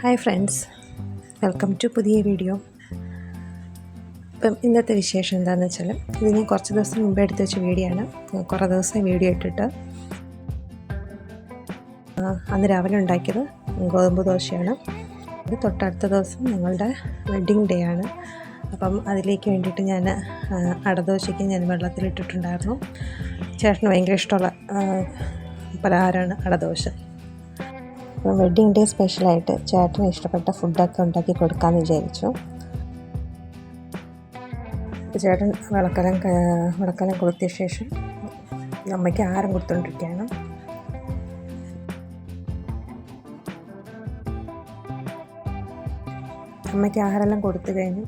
Hi friends welcome to പുതിയ video ഇപ്പം ഇന്നത്തെ വിശേഷം എന്താണെന്ന് വെച്ചാൽ ഇത് ഞാൻ കുറച്ച് ദിവസം മുമ്പ് എടുത്ത് വെച്ച വീഡിയോ ആണ്. കുറേ ദിവസം വീഡിയോ ഇട്ടിട്ട് അന്ന് രാവിലെ ഉണ്ടാക്കിയത് ഗോതമ്പ് ദോശയാണ്. ഇത് തൊട്ടടുത്ത ദിവസം ഞങ്ങളുടെ വെഡ്ഡിങ് ഡേ ആണ്. അപ്പം അതിലേക്ക് വേണ്ടിയിട്ട് ഞാൻ അടദോശയ്ക്ക് ഞാൻ വെള്ളത്തിലിട്ടിട്ടുണ്ടായിരുന്നു. ചേട്ടന് ഭയങ്കര ഇഷ്ടമുള്ള പലഹാരമാണ് അടദോശ. അപ്പോൾ വെഡ്ഡിങ് ഡേ സ്പെഷ്യലായിട്ട് ചേട്ടന് ഇഷ്ടപ്പെട്ട ഫുഡൊക്കെ ഉണ്ടാക്കി കൊടുക്കാമെന്ന് വിചാരിച്ചു. ചേട്ടൻ വിളക്കലം വിളക്കലം കൊടുത്തിയ ശേഷം അമ്മയ്ക്ക് ആഹാരം കൊടുത്തുകൊണ്ടിരിക്കുകയാണ് അമ്മയ്ക്ക് ആഹാരമെല്ലാം കൊടുത്തു കഴിഞ്ഞു.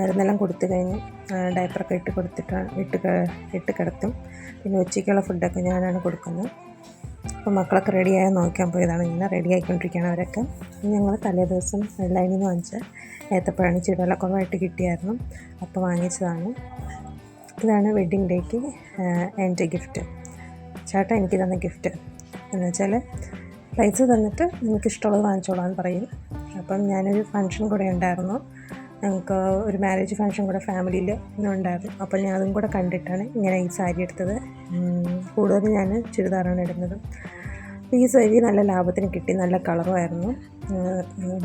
മരുന്നെല്ലാം കൊടുത്തു കഴിഞ്ഞ്. ഡയപ്പറൊക്കെ ഇട്ട് കൊടുത്തിട്ടാണ് ഇട്ട് ഇട്ട് കിടത്തും. പിന്നെ ഉച്ചയ്ക്കുള്ള ഫുഡൊക്കെ ഞാനാണ് കൊടുക്കുന്നത്. അപ്പോൾ മക്കളൊക്കെ റെഡിയായി നോക്കാൻ പോയതാണ്. ഇങ്ങനെ റെഡി ആയിക്കൊണ്ടിരിക്കുകയാണ് അവരൊക്കെ ഞങ്ങൾ തലേ ദിവസം ലൈനിൽ നിന്ന് വാങ്ങിച്ച ഏത്തപ്പഴമാണ് ചുടുവെള്ളക്കുറവായിട്ട് കിട്ടിയായിരുന്നു. അപ്പോൾ വാങ്ങിച്ചതാണ്. ഇതാണ് വെഡ്ഡിങ് ഡേക്ക് എന്റെ ഗിഫ്റ്റ് ചേട്ടൻ എനിക്ക് തന്ന ഗിഫ്റ്റ് എന്ന് വെച്ചാൽ പൈസ തന്നിട്ട് നിങ്ങൾക്ക് ഇഷ്ടമുള്ളത് വാങ്ങിച്ചോളാൻ പറയും. അപ്പം ഞാനൊരു ഫങ്ഷൻ കൂടെ ഉണ്ടായിരുന്നു. ഞങ്ങൾക്ക് ഒരു മാരേജ് ഫങ്ഷൻ കൂടെ ഫാമിലിയിൽ ഉണ്ടായിരുന്നു. അപ്പോൾ ഞാൻ അതും കൂടെ കണ്ടിട്ടാണ് ഇങ്ങനെ ഈ സാരി എടുത്തത്. കൂടുതലും ഞാൻ ചുരിദാറാണ് ഇടുന്നത്. ഈ സാരി നല്ല ലാഭത്തിന് കിട്ടി നല്ല കളറുമായിരുന്നു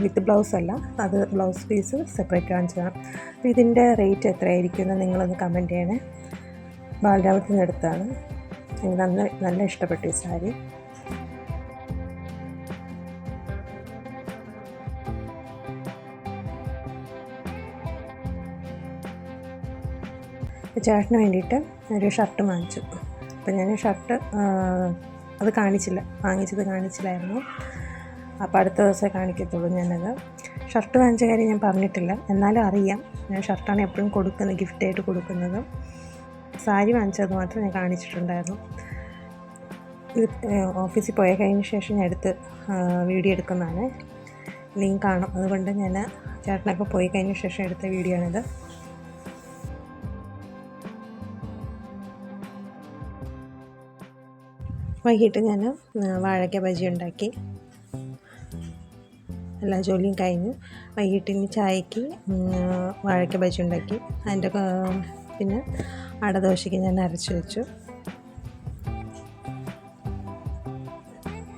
വിത്ത് ബ്ലൗസ് അല്ല അത് ബ്ലൗസ് പീസ് സെപ്പറേറ്റ് വാങ്ങിച്ചതാണ് അപ്പോൾ ഇതിന്റെ റേറ്റ് എത്രയായിരിക്കും എന്ന് നിങ്ങളൊന്ന് കമന്റ് ചെയ്യണേ. ബാലരാമത്തിൽ നിന്ന് എടുത്താണ് എനിക്ക് നല്ല നല്ല ഇഷ്ടപ്പെട്ടു ഈ സാരി ചേട്ടന് വേണ്ടിയിട്ട് ഒരു ഷർട്ട് വാങ്ങിച്ചു. അപ്പം ഞാൻ ഷർട്ട് അത് കാണിച്ചില്ല. വാങ്ങിച്ചത് കാണിച്ചില്ലായിരുന്നു. അപ്പോൾ അടുത്ത ദിവസമേ കാണിക്കത്തുള്ളൂ ഞാനത്. ഷർട്ട് വാങ്ങിച്ച കാര്യം ഞാൻ പറഞ്ഞിട്ടില്ല. എന്നാലും അറിയാം. ഞാൻ ഷർട്ടാണ് എപ്പോഴും കൊടുക്കുന്നത് ഗിഫ്റ്റായിട്ട് കൊടുക്കുന്നത്. സാരി വാങ്ങിച്ചത് മാത്രം ഞാൻ കാണിച്ചിട്ടുണ്ടായിരുന്നു. ഇത് ഓഫീസിൽ പോയ കഴിഞ്ഞ ശേഷം ഞാൻ എടുത്ത് വീഡിയോ എടുക്കുന്നതാണ്. ലിങ്ക് കാണും. അതുകൊണ്ട് ഞാൻ ചേട്ടനൊക്കെ പോയി കഴിഞ്ഞ ശേഷം എടുത്ത വീഡിയോ ആണിത്. വൈകിട്ട് ഞാൻ വാഴയ്ക്ക ബജി ഉണ്ടാക്കി. എല്ലാ ജോലിയും കഴിഞ്ഞു വൈകിട്ടിന് ചായക്ക് വാഴയ്ക്ക ബജി ഉണ്ടാക്കി. അതിന്റെ പിന്നെ അടദോശയ്ക്ക് ഞാൻ അരച്ച് വെച്ചു.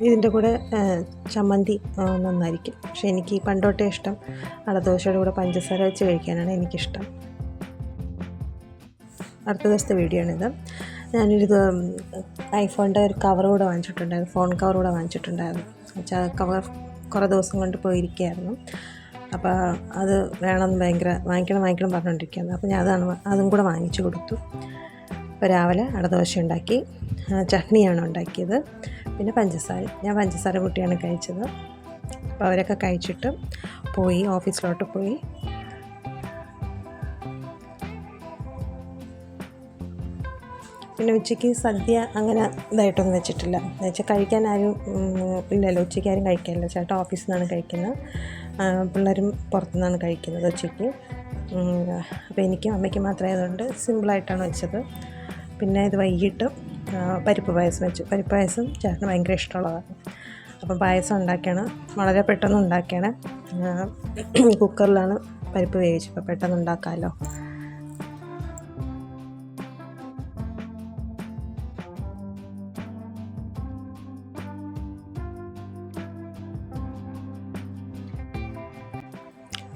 ഇതിന്റെ കൂടെ ചമ്മന്തി നന്നായിരിക്കും. പക്ഷെ എനിക്ക് പണ്ടോട്ടേ ഇഷ്ടം അടദോശയുടെ കൂടെ പഞ്ചസാര വെച്ച് കഴിക്കാനാണ് എനിക്കിഷ്ടം. അടുത്ത ദിവസത്തെ വീഡിയോ ആണിത്. ഞാനൊരു ഇത് ഐഫോണിന്റെ ഒരു കവർ കൂടെ വാങ്ങിച്ചിട്ടുണ്ടായിരുന്നു. ഫോൺ കവർ കൂടെ വാങ്ങിച്ചിട്ടുണ്ടായിരുന്നു. വെച്ചാൽ കവർ കുറേ ദിവസം കൊണ്ട് പോയിരിക്കുകയായിരുന്നു. അപ്പോൾ അത് വേണമെന്ന് ഭയങ്കര വാങ്ങിക്കണം വാങ്ങിക്കണം പറഞ്ഞുകൊണ്ടിരിക്കുകയായിരുന്നു. അപ്പോൾ ഞാൻ അതാണ് അതും കൂടെ വാങ്ങിച്ചു കൊടുത്തു. അപ്പോൾ രാവിലെ അടദോശ ഉണ്ടാക്കി ചട്നിയാണ് ഉണ്ടാക്കിയത്. പിന്നെ പഞ്ചസാര. ഞാൻ പഞ്ചസാര കൂട്ടിയാണ് കഴിച്ചത്. അപ്പോൾ അവരൊക്കെ കഴിച്ചിട്ട് പോയി ഓഫീസിലോട്ട് പോയി. പിന്നെ ഉച്ചയ്ക്ക് സദ്യ അങ്ങനെ ഇതായിട്ടൊന്നും വെച്ചിട്ടില്ല. എന്ന് വെച്ചാൽ കഴിക്കാൻ ആരും ഇല്ലല്ലോ. ഉച്ചയ്ക്ക് ആരും കഴിക്കാനില്ല ചേട്ടൻ ഓഫീസിൽ നിന്നാണ് കഴിക്കുന്നത്. പിള്ളേരും പുറത്തുനിന്നാണ് കഴിക്കുന്നത് ഉച്ചയ്ക്ക്. അപ്പോൾ എനിക്കും അമ്മയ്ക്കും മാത്രമായതുകൊണ്ട് സിമ്പിളായിട്ടാണ് വെച്ചത്. പിന്നെ ഇത് വൈകിട്ട് പരിപ്പ് പായസം വെച്ചു. പരിപ്പ് പായസം ചേട്ടന് ഭയങ്കര ഇഷ്ടമുള്ളതാണ്. അപ്പം പായസം ഉണ്ടാക്കിയാണ്. വളരെ പെട്ടെന്ന് ഉണ്ടാക്കിയാണ്. കുക്കറിലാണ് പരിപ്പ് വേവിച്ചത്. അപ്പോൾ പെട്ടെന്ന് ഉണ്ടാക്കാമല്ലോ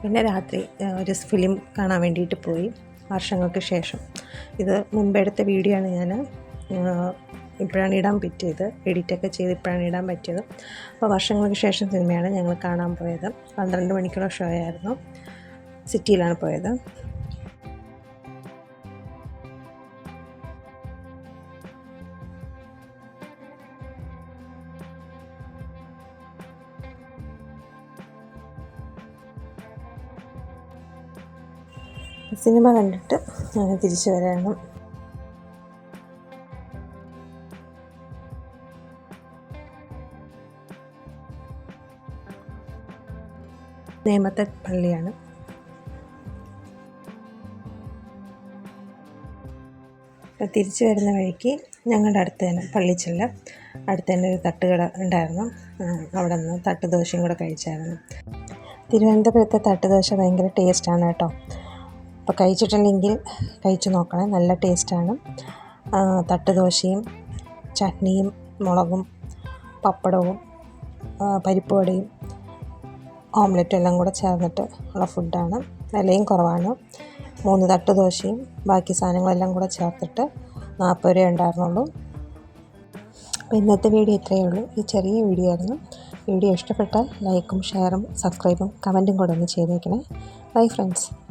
പിന്നെ രാത്രി ഒരു ഫിലിം കാണാൻ വേണ്ടിയിട്ട് പോയി വർഷങ്ങൾക്ക് ശേഷം. ഇത് മുമ്പെടുത്ത വീഡിയോ ആണ് ഞാൻ ഇപ്പോഴാണ് ഇടാൻ പറ്റിയത്. എഡിറ്റൊക്കെ ചെയ്ത് ഇപ്പോഴാണ് ഇടാൻ പറ്റിയത്. അപ്പോൾ വർഷങ്ങൾക്ക് ശേഷം സിനിമയാണ് ഞങ്ങൾ കാണാൻ പോയത്. പന്ത്രണ്ട് മണിക്കുള്ള ഷോ ആയിരുന്നു സിറ്റിയിലാണ് പോയത്. സിനിമ കണ്ടിട്ട് ഞങ്ങൾ തിരിച്ചു വരാണ്. നേമത്തെ പള്ളിയാണ്. തിരിച്ചു വരുന്ന വഴിക്ക് ഞങ്ങളുടെ അടുത്ത് തന്നെ പള്ളിച്ചെല്ല അടുത്ത് തന്നെ ഒരു തട്ടുകട ഉണ്ടായിരുന്നു. അവിടെ നിന്ന് തട്ടുദോശയും കൂടെ കഴിച്ചായിരുന്നു. തിരുവനന്തപുരത്തെ തട്ടുദോശ ഭയങ്കര ടേസ്റ്റാണ് കേട്ടോ. അപ്പോൾ കഴിച്ചിട്ടില്ലെങ്കിൽ കഴിച്ചു നോക്കണേ. നല്ല ടേസ്റ്റാണ്. തട്ടുദോശയും ചട്നിയും മുളകും പപ്പടവും പരിപ്പുവടയും ഓംലെറ്റും എല്ലാം കൂടെ ചേർന്നിട്ട് ഉള്ള ഫുഡാണ്. വിലയും കുറവാണ്. മൂന്ന് തട്ട് ദോശയും ബാക്കി സാധനങ്ങളെല്ലാം കൂടെ ചേർത്തിട്ട് നാൽപ്പത് രൂപ ഉണ്ടായിരുന്നുള്ളൂ. അപ്പോൾ ഇന്നത്തെ വീഡിയോ ഇത്രയേ ഉള്ളൂ. ഈ ചെറിയ വീഡിയോ ആയിരുന്നു. വീഡിയോ ഇഷ്ടപ്പെട്ടാൽ ലൈക്കും ഷെയറും സബ്സ്ക്രൈബും കമന്റും കൂടെ ഒന്ന് ചെയ്തേക്കണേ. Bye friends.